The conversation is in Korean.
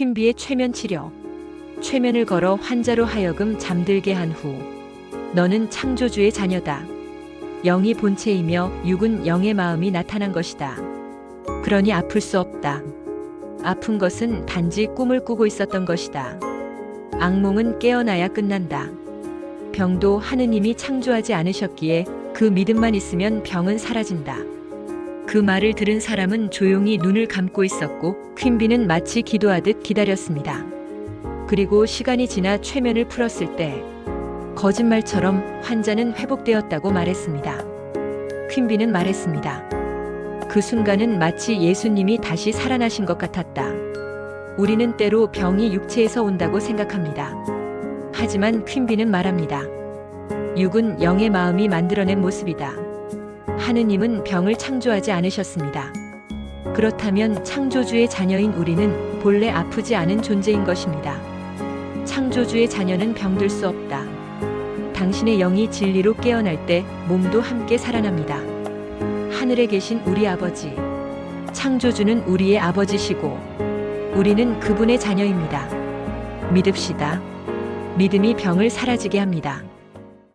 퀸비의 최면 치료. 최면을 걸어 환자로 하여금 잠들게 한 후, 너는 창조주의 자녀다. 영이 본체이며 육은 영의 마음이 나타난 것이다. 그러니 아플 수 없다. 아픈 것은 단지 꿈을 꾸고 있었던 것이다. 악몽은 깨어나야 끝난다. 병도 하느님이 창조하지 않으셨기에 그 믿음만 있으면 병은 사라진다. 그 말을 들은 사람은 조용히 눈을 감고 있었고 퀸비는 마치 기도하듯 기다렸습니다. 그리고 시간이 지나 최면을 풀었을 때 거짓말처럼 환자는 회복되었다고 말했습니다. 퀸비는 말했습니다. 그 순간은 마치 예수님이 다시 살아나신 것 같았다. 우리는 때로 병이 육체에서 온다고 생각합니다. 하지만 퀸비는 말합니다. 육은 영의 마음이 만들어낸 모습이다. 하느님은 병을 창조하지 않으셨습니다. 그렇다면 창조주의 자녀인 우리는 본래 아프지 않은 존재인 것입니다. 창조주의 자녀는 병들 수 없다. 당신의 영이 진리로 깨어날 때 몸도 함께 살아납니다. 하늘에 계신 우리 아버지. 창조주는 우리의 아버지시고 우리는 그분의 자녀입니다. 믿읍시다. 믿음이 병을 사라지게 합니다.